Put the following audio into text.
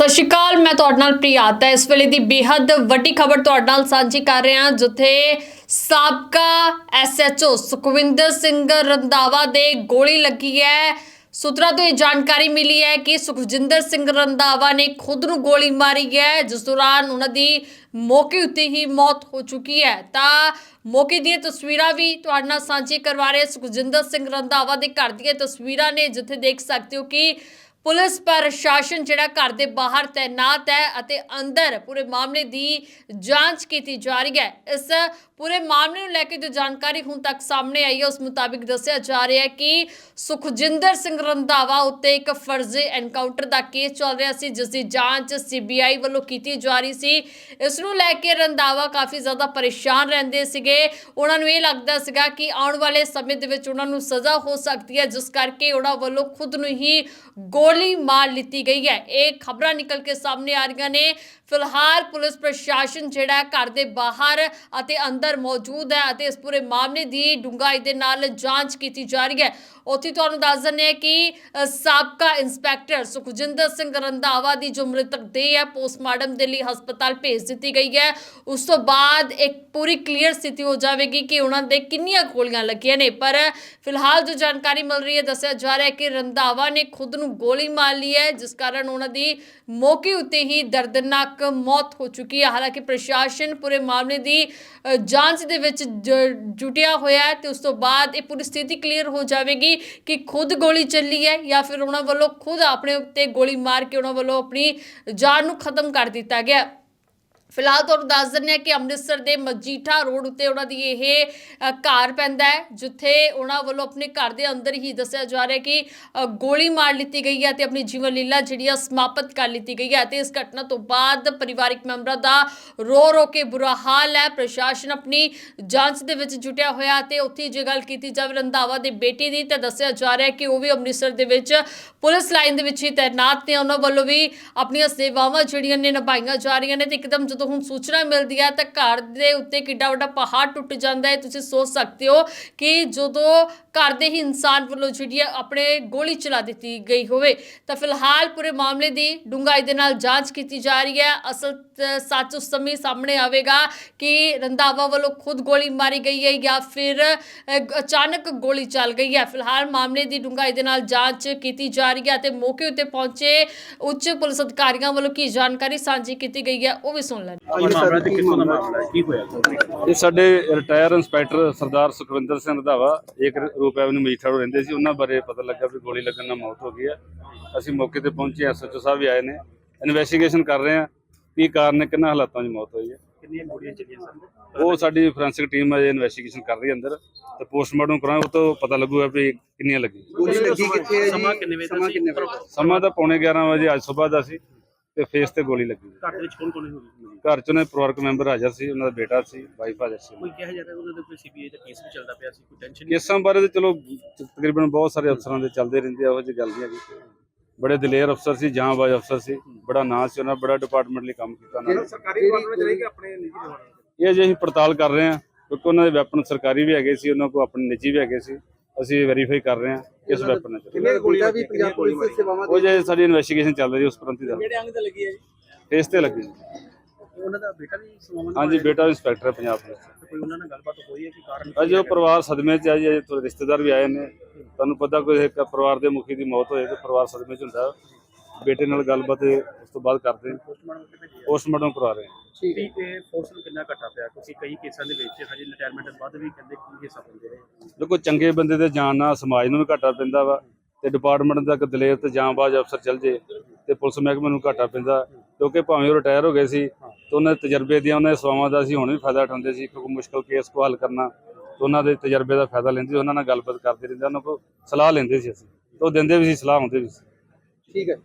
ਸਤਿ ਸ਼੍ਰੀ ਅਕਾਲ, ਮੈਂ ਤੁਹਾਡੇ ਨਾਲ ਪ੍ਰਿਆਤਾ ਇਸ ਵੇਲੇ ਦੀ ਬੇਹੱਦ ਵੱਡੀ ਖਬਰ ਤੁਹਾਡੇ ਨਾਲ ਸਾਂਝੀ ਕਰ ਰਹੇ ਹਾਂ, ਜਿੱਥੇ ਸਾਬਕਾ ਐਸਐਚਓ ਸੁਖਵਿੰਦਰ ਸਿੰਘ ਰੰਧਾਵਾ ਦੇ ਗੋਲੀ ਲੱਗੀ ਹੈ। ਸੂਤਰਾਂ ਤੋਂ ਇਹ ਜਾਣਕਾਰੀ ਮਿਲੀ ਹੈ ਕਿ ਸੁਖਜਿੰਦਰ ਸਿੰਘ ਰੰਧਾਵਾ ਨੇ ਖੁਦ ਨੂੰ ਗੋਲੀ ਮਾਰੀ ਹੈ, ਜਿਸ ਦੌਰਾਨ ਉਹਨਾਂ ਦੀ ਮੌਕੇ ਉੱਤੇ ਹੀ ਮੌਤ ਹੋ ਚੁੱਕੀ ਹੈ। ਤਾਂ ਮੌਕੇ ਦੀਆਂ ਤਸਵੀਰਾਂ ਵੀ ਤੁਹਾਡੇ ਨਾਲ ਸਾਂਝੀ ਕਰਵਾ ਰਹੇ ਸੁਖਜਿੰਦਰ ਸਿੰਘ ਰੰਧਾਵਾ ਦੇ ਘਰ ਦੀਆਂ ਤਸਵੀਰਾਂ ਨੇ, ਜਿੱਥੇ ਦੇਖ ਸਕਦੇ ਹੋ ਕਿ ਪੁਲਿਸ ਪ੍ਰਸ਼ਾਸਨ ਜਿਹੜਾ ਘਰ ਦੇ ਬਾਹਰ ਤੈਨਾਤ ਹੈ ਅਤੇ ਅੰਦਰ ਪੂਰੇ ਮਾਮਲੇ ਦੀ ਜਾਂਚ ਕੀਤੀ ਜਾ ਰਹੀ ਹੈ। ਇਸ ਪੂਰੇ ਮਾਮਲੇ ਨੂੰ ਲੈ ਕੇ ਜੋ ਜਾਣਕਾਰੀ ਹੁਣ ਤੱਕ ਸਾਹਮਣੇ ਆਈ ਹੈ, ਉਸ ਮੁਤਾਬਿਕ ਦੱਸਿਆ ਜਾ ਰਿਹਾ ਹੈ ਕਿ ਸੁਖਜਿੰਦਰ ਸਿੰਘ ਰੰਧਾਵਾ ਉੱਤੇ ਇੱਕ ਫਰਜ਼ੀ ਐਨਕਾਊਂਟਰ ਦਾ ਕੇਸ ਚੱਲ ਰਿਹਾ ਸੀ, ਜਿਸ ਦੀ ਜਾਂਚ ਸੀਬੀਆਈ ਵੱਲੋਂ ਕੀਤੀ ਜਾ ਰਹੀ ਸੀ। ਇਸ ਨੂੰ ਲੈ ਕੇ ਰੰਧਾਵਾ ਕਾਫੀ ਜ਼ਿਆਦਾ ਪਰੇਸ਼ਾਨ ਰਹਿੰਦੇ ਸੀਗੇ। ਉਹਨਾਂ ਨੂੰ ਇਹ ਲੱਗਦਾ ਸੀਗਾ ਕਿ ਆਉਣ ਵਾਲੇ ਸਮੇਂ ਦੇ ਵਿੱਚ ਉਹਨਾਂ ਨੂੰ ਸਜ਼ਾ ਹੋ ਸਕਦੀ ਹੈ, ਜਿਸ ਕਰਕੇ ਉਹਨਾਂ ਵੱਲੋਂ ਖੁਦ ਨੂੰ ਹੀ ਗੋਲੀ ਮਾਰ ਲਿੱਤੀ ਗਈ ਹੈ ਇਹ ਖਬਰਾਂ ਨਿਕਲ ਕੇ ਸਾਹਮਣੇ ਆ ਰਹੀਆਂ ਨੇ ਫਿਲਹਾਲ ਪੁਲਿਸ ਪ੍ਰਸ਼ਾਸਨ ਜਿਹੜਾ ਘਰ ਦੇ ਬਾਹਰ ਅਤੇ ਅੰਦਰ ਮੌਜੂਦ ਹੈ ਅਤੇ ਇਸ ਪੂਰੇ ਮਾਮਲੇ ਦੀ ਡੂੰਘਾਈ ਦੇ ਨਾਲ ਜਾਂਚ ਕੀਤੀ ਜਾ ਰਹੀ ਹੈ ਉੱਥੇ ਤੁਹਾਨੂੰ ਦੱਸ ਦਿੰਦੇ ਹਾਂ ਕਿ ਅ, ਸਾਬਕਾ ਇੰਸਪੈਕਟਰ ਸੁਖਜਿੰਦਰ ਸਿੰਘ ਰੰਧਾਵਾ ਦੀ ਜੋ ਮ੍ਰਿਤਕ ਦੇਹ ਹੈ ਪੋਸਟਮਾਰਟਮ ਦੇ ਲਈ ਹਸਪਤਾਲ ਭੇਜ ਦਿੱਤੀ ਗਈ ਹੈ ਉਸ ਤੋਂ ਬਾਅਦ ਇੱਕ ਪੂਰੀ ਕਲੀਅਰ ਸਥਿਤੀ ਹੋ ਜਾਵੇਗੀ ਕਿ ਉਹਨਾਂ ਦੇ ਕਿੰਨੀਆਂ ਗੋਲੀਆਂ ਲੱਗੀਆਂ ਨੇ ਪਰ ਫਿਲਹਾਲ ਜੋ ਜਾਣਕਾਰੀ ਮਿਲ ਰਹੀ ਹੈ ਦੱਸਿਆ ਜਾ ਰਿਹਾ ਹੈ ਕਿ ਰੰਧਾਵਾ ਨੇ ਖੁਦ ਨੂੰ ਗੋਲੀ ਮਾਰ ਲਈ ਹੈ ਜਿਸ ਕਾਰਨ ਉਹਨਾਂ ਦੀ ਮੌਕੇ ਉੱਤੇ ਹੀ ਦਰਦਨਾਕ ਮੌਤ ਹੋ ਚੁੱਕੀ ਹੈ। ਹਾਲਾਂਕਿ ਪ੍ਰਸ਼ਾਸਨ ਪੂਰੇ ਮਾਮਲੇ ਦੀ ਅ, ਜਾਂਚ ਦੇ ਵਿੱਚ ਜ- ਜੁਟਿਆ ਹੋਇਆ ਹੈ ਤੇ ਉਸ ਤੋਂ ਬਾਅਦ ਇਹ ਪੂਰੀ ਸਥਿਤੀ ਕਲੀਅਰ ਹੋ ਜਾਵੇਗੀ ਕਿ ਖੁਦ ਗੋਲੀ ਚੱਲੀ ਹੈ ਜਾਂ ਫਿਰ ਉਹਨਾਂ ਵੱਲੋਂ ਖੁਦ ਆਪਣੇ ਉੱਤੇ ਗੋਲੀ ਮਾਰ ਕੇ ਉਹਨਾਂ ਵੱਲੋਂ ਆਪਣੀ ਜਾਨ ਨੂੰ ਖਤਮ ਕਰ ਦਿੱਤਾ ਗਿਆ। ਫਿਲਹਾਲ ਤੁਹਾਨੂੰ ਦੱਸ ਦਿੰਦੇ ਹਾਂ ਕਿ ਅੰਮ੍ਰਿਤਸਰ ਦੇ ਮਜੀਠਾ ਰੋਡ ਉੱਤੇ ਉਹਨਾਂ ਦੀ ਇਹ ਅ, ਘਰ ਪੈਂਦਾ ਹੈ ਜਿੱਥੇ ਉਹਨਾਂ ਵੱਲੋਂ ਆਪਣੇ ਘਰ ਦੇ ਅੰਦਰ ਹੀ ਦੱਸਿਆ ਜਾ ਰਿਹਾ ਕਿ ਅ, ਗੋਲੀ ਮਾਰ ਲਿੱਤੀ ਗਈ ਹੈ ਤੇ ਆਪਣੀ ਜੀਵਨ ਲੀਲਾ ਜਿਹੜੀ ਆ ਸਮਾਪਤ ਕਰ ਲਿੱਤੀ ਗਈ ਹੈ ਤੇ ਇਸ ਘਟਨਾ ਤੋਂ ਬਾਅਦ ਪਰਿਵਾਰਕ ਮੈਂਬਰਾਂ ਦਾ ਰੋ ਰੋ ਕੇ ਬੁਰਾ ਹਾਲ ਹੈ। ਪ੍ਰਸ਼ਾਸਨ ਆਪਣੀ ਜਾਂਚ ਦੇ ਵਿੱਚ ਜੁਟਿਆ ਹੋਇਆ ਤੇ ਉੱਥੇ ਜੇ ਗੱਲ ਕੀਤੀ ਜਾਵੇ ਰੰਧਾਵਾ ਦੇ ਬੇਟੀ ਦੀ ਤਾਂ ਦੱਸਿਆ ਜਾ ਰਿਹਾ ਕਿ ਉਹ ਵੀ ਅੰਮ੍ਰਿਤਸਰ ਦੇ ਵਿੱਚ ਪੁਲਿਸ ਲਾਈਨ ਦੇ ਵਿੱਚ ਹੀ ਤੈਨਾਤ ਨੇ। ਉਹਨਾਂ ਵੱਲੋਂ ਵੀ ਆਪਣੀਆਂ ਸੇਵਾਵਾਂ ਜਿਹੜੀਆਂ ਨੇ ਨਿਭਾਈਆਂ ਜਾ ਰਹੀਆਂ ਨੇ ਤੇ ਇੱਕਦਮ ਜਦੋਂ ਹੁਣ ਸੂਚਨਾ ਮਿਲਦੀ ਹੈ ਤਾਂ ਘਰ ਦੇ ਉੱਤੇ ਕਿੱਡਾ ਵੱਡਾ ਪਹਾੜ ਟੁੱਟ ਜਾਂਦਾ ਹੈ। ਤੁਸੀਂ ਸੋਚ ਸਕਦੇ ਹੋ ਕਿ ਜਦੋਂ ਘਰ ਦੇ ਹੀ ਇਨਸਾਨ ਵੱਲੋਂ ਜਿਹੜੀ ਹੈ ਆਪਣੇ ਗੋਲੀ ਚਲਾ ਦਿੱਤੀ ਗਈ ਹੋਵੇ, ਤਾਂ ਫਿਲਹਾਲ ਪੂਰੇ ਮਾਮਲੇ ਦੀ ਡੂੰਘਾਈ ਦੇ ਨਾਲ ਜਾਂਚ ਕੀਤੀ ਜਾ ਰਹੀ ਹੈ। ਅਸਲ ਸੱਚ ਉਸ ਸਮੇਂ ਸਾਹਮਣੇ ਆਵੇਗਾ ਕਿ ਰੰਧਾਵਾ ਵੱਲੋਂ ਖੁਦ ਗੋਲੀ ਮਾਰੀ ਗਈ ਹੈ ਜਾਂ ਫਿਰ ਅਚਾਨਕ ਗੋਲੀ ਚੱਲ ਗਈ ਹੈ। ਫਿਲਹਾਲ ਮਾਮਲੇ ਦੀ ਡੂੰਘਾਈ ਦੇ ਨਾਲ ਜਾਂਚ ਕੀਤੀ ਜਾ ਰਹੀ ਹੈ ਤੇ ਮੌਕੇ ਉੱਤੇ ਪਹੁੰਚੇ ਉੱਚ ਪੁਲਿਸ ਅਧਿਕਾਰੀਆਂ ਵੱਲੋਂ ਕੀ ਜਾਣਕਾਰੀ ਸਾਂਝੀ ਕੀਤੀ ਗਈ ਹੈ ਉਹ ਵੀ ਸੁਣ ਲੈਣ ਕੀ ਮਾਮਲਾ ਤੇ ਕਿੱਥੋਂ ਦਾ ਮਾਮਲਾ? ਹੈ? ਕੀ ਹੋਇਆ? ਇਹ ਸਾਡੇ ਰਿਟਾਇਰ ਇੰਸਪੈਕਟਰ ਸਰਦਾਰ ਸੁਖਵਿੰਦਰ ਸਿੰਘ ਰੰਧਾਵਾ ਇੱਕ ਰੂਪ ਐਵਨਿਊ ਮੀਠਾ ਰੋਡ ਰਹਿੰਦੇ ਸੀ। ਉਹਨਾਂ ਬਾਰੇ ਪਤਾ ਲੱਗਾ ਵੀ ਗੋਲੀ ਲੱਗਣ ਨਾਲ ਮੌਤ ਹੋ ਗਈ ਹੈ ਅਸੀਂ ਮੌਕੇ ਤੇ ਪਹੁੰਚੇ। ਐਸਐਚਓ ਸਾਹਿਬ ਵੀ ਆਏ ਨੇ। ਇਨਵੈਸਟੀਗੇਸ਼ਨ ਕਰ ਰਹੇ ਹਾਂ ਕੀ ਕਾਰਨ ਹੈ ਕਿੰਨਾ ਹਾਲਾਤਾਂ 'ਚ ਮੌਤ ਹੋਈ ਹੈ। ਕਿੰਨੀਆਂ ਗੋਲੀਆਂ ਚੱਲੀਆਂ ਸਨ ਉਹ ਸਾਡੀ ਫੋਰੈਂਸਿਕ ਟੀਮ ਅਜੇ ਇਨਵੈਸਟੀਗੇਸ਼ਨ ਕਰ ਰਹੀ ਹੈ ਅੰਦਰ। ਤੇ ਪੋਸਟਮਾਰਟਮ ਕਰਾਂਗੇ ਉਹ ਤੋਂ ਪਤਾ ਲੱਗੂਗਾ ਵੀ ਕਿੰਨੀਆਂ ਲੱਗੀਆਂ। ਗੋਲੀ ਲੱਗੀ ਕਿੱਥੇ ਹੈ ਜੀ? ਸਮਾਂ ਕਿੰਨੇ ਵਜੇ ਦਾ ਸਮਾਂ ਸੀ? ਕਿੰਨੇ ਵਜੇ? ਸਮਾਂ ਤਾਂ ਪੌਣੇ 11 ਵਜੇ ਅੱਜ ਸਵੇਰ ਦਾ ਸੀ। ਤੇ ਫੇਸ ਤੇ ਗੋਲੀ ਲੱਗੀ ਘਰ ਦੇ ਵਿੱਚ ਕੌਣ ਕੌਣ ਹੋਈ ਘਰ 'ਚ ਉਹਨਾਂ ਦੇ ਪਰਿਵਾਰਕ ਮੈਂਬਰ ਹਾਜ਼ਰ ਸੀ ਉਹਨਾਂ ਦਾ ਬੇਟਾ ਸੀ ਵਾਈਫ ਹਾਜ਼ਰ ਸੀ। ਕੋਈ ਕਿਹਾ ਜਾ ਰਿਹਾ ਉਹਦੇ ਤੇ ਕੋਈ ਸੀਬੀਆਈ ਦਾ ਕੇਸ ਵੀ ਚੱਲਦਾ ਪਿਆ ਸੀ ਕੋਈ ਟੈਨਸ਼ਨ ਕੇਸਾਂ ਬਾਰੇ ਤਾਂ ਚਲੋ ਤਕਰੀਬਨ ਬਹੁਤ ਸਾਰੇ ਅਫਸਰਾਂ ਦੇ ਚੱਲਦੇ ਰਹਿੰਦੇ ਆ ਉਹ ਜਿਹੀ ਗੱਲ ਨਹੀਂ ਹੈਗੀ। ਬੜੇ ਦਲੇਰ ਅਫਸਰ ਸੀ ਜਾਂਬਾਜ਼ ਅਫਸਰ ਸੀ ਬੜਾ ਨਾਂ ਸੀ ਉਹਨਾਂ ਬੜਾ ਡਿਪਾਰਟਮੈਂਟ ਲਈ ਕੰਮ ਕੀਤਾ ਉਹਨਾਂ ਨੇ। ਸਰਕਾਰੀ ਡਿਪਾਰਟਮੈਂਟ ਚ ਰਹੇਗੀ ਆਪਣੇ ਨਿੱਜੀ ਇਹ ਅਜੇ ਅਸੀਂ ਪੜਤਾਲ ਕਰ ਰਹੇ ਹਾਂ ਕਿਉਂਕਿ ਉਹਨਾਂ ਦੇ ਵੈਪਨ ਸਰਕਾਰੀ ਵੀ ਹੈਗੇ ਸੀ ਉਹਨਾਂ ਕੋਲ ਆਪਣੇ ਨਿੱਜੀ ਵੀ ਹੈਗੇ ਸੀ। ਅਸੀਂ ਵੈਰੀਫਾਈ ਕਰ ਰਹੇ ਹਾਂ ਕਿਸ ਵੈਪਨ ਨਾਲ ਕਿੰਨੇ ਗੋਲੀਆਂ ਵੀ ਪੰਜਾਬ ਪੁਲਿਸ ਦੀ ਸੇਵਾਵਾਂ ਉਹ ਜੇ ਸਾਡੀ ਇਨਵੈਸਟੀਗੇਸ਼ਨ ਚੱਲ ਰਹੀ ਹੈ ਉਸ ਪ੍ਰੰਤੀ ਦਾ। ਕਿਹੜੇ ਅੰਗ ਤੇ ਲੱਗੀ ਹੈ ਜੀ? ਫੇਸ ਤੇ ਲੱਗੀ। ਉਹਨਾਂ ਦਾ ਬੇਟਾ ਵੀ ਸਮਾਨ ਹਾਂਜੀ ਬੇਟਾ ਇੰਸਪੈਕਟਰ ਹੈ ਪੰਜਾਬ ਪੁਲਿਸ ਦਾ। ਕੋਈ ਉਹਨਾਂ ਨਾਲ ਗੱਲਬਾਤ ਹੋਈ ਹੈ ਕਿ ਕਾਰਨ ਅਜੇ ਉਹ ਪਰਿਵਾਰ ਸਦਮੇ 'ਚ ਹੈ ਜੀ ਅਜੇ ਰਿਸ਼ਤੇਦਾਰ ਵੀ ਆਏ ਨੇ। ਤੁਹਾਨੂੰ ਪਤਾ ਕੋਈ ਇੱਕ ਪਰਿਵਾਰ ਦੇ ਮੁਖੀ ਦੀ ਮੌਤ ਹੋਏ ਤੇ ਪਰਿਵਾਰ ਸਦਮੇ 'ਚ ਹੁੰਦਾ। ਬੇਟੇ ਨਾਲ ਗੱਲਬਾਤ ਇਹ ਉਸ ਤੋਂ ਬਾਅਦ ਕਰਦੇ ਹਾਂ। ਪੋਸਟਮਾਰਟਮ ਤੇ ਭੇਜਿਆ ਪੋਸਟਮਾਰਟਮ ਕਰਾ ਰਹੇ ਹਾਂ। ਠੀਕ ਵੀ ਇਹ ਫੋਰਸ ਨੂੰ ਕਿੰਨਾ ਘਟਾ ਪਿਆ? ਕਿਉਂਕਿ ਕਈ ਕੇਸਾਂ ਦੇ ਵਿੱਚ ਹਜੇ ਰਿਟਾਇਰਮੈਂਟ ਤੋਂ ਬਾਅਦ ਵੀ ਕਹਿੰਦੇ ਕੀ ਹਿੱਸਾ ਪਾਉਂਦੇ ਰਹੇ। ਦੇਖੋ ਚੰਗੇ ਬੰਦੇ ਦੇ ਜਾਣ ਨਾਲ ਸਮਾਜ ਨੂੰ ਵੀ ਘਾਟਾ ਪੈਂਦਾ ਵਾ ਤੇ ਡਿਪਾਰਟਮੈਂਟ ਦਾ ਇੱਕ ਦਲੇਰ ਤੇ ਜਾਂਬਾਜ਼ ਅਫਸਰ ਚੱਲ ਜੇ ਤੇ ਪੁਲਿਸ ਮਹਿਕਮੇ ਨੂੰ ਘਾਟਾ ਪੈਂਦਾ। ਕਿਉਂਕਿ ਭਾਵੇਂ ਉਹ ਰਿਟਾਇਰ ਹੋ ਗਏ ਸੀ ਤੇ ਉਹਨਾਂ ਦੇ ਤਜਰਬੇ ਦੀਆਂ ਉਹਨਾਂ ਦੇ ਸੇਵਾਵਾਂ ਦਾ ਅਸੀਂ ਹੁਣ ਵੀ ਫਾਇਦਾ ਉਠਾਉਂਦੇ ਸੀ ਕਿਉਂਕਿ ਮੁਸ਼ਕਲ ਕੇਸ ਕੋ ਹੱਲ ਕਰਨਾ ਤੇ ਉਹਨਾਂ ਦੇ ਤਜਰਬੇ ਦਾ ਫਾਇਦਾ ਲੈਂਦੇ ਸੀ ਉਹਨਾਂ ਨਾਲ ਗੱਲਬਾਤ ਕਰਦੇ ਰਹਿੰਦੇ ਉਹਨਾਂ ਕੋਲ ਸਲਾਹ ਲੈਂਦੇ ਸੀ ਅਸੀਂ। ਤੇ ਉਹ ਦਿੰਦੇ ਵੀ ਸੀ ਸਲਾਹ ਹੁੰਦੇ ਵੀ ਸੀ। ਠੀਕ ਹੈ।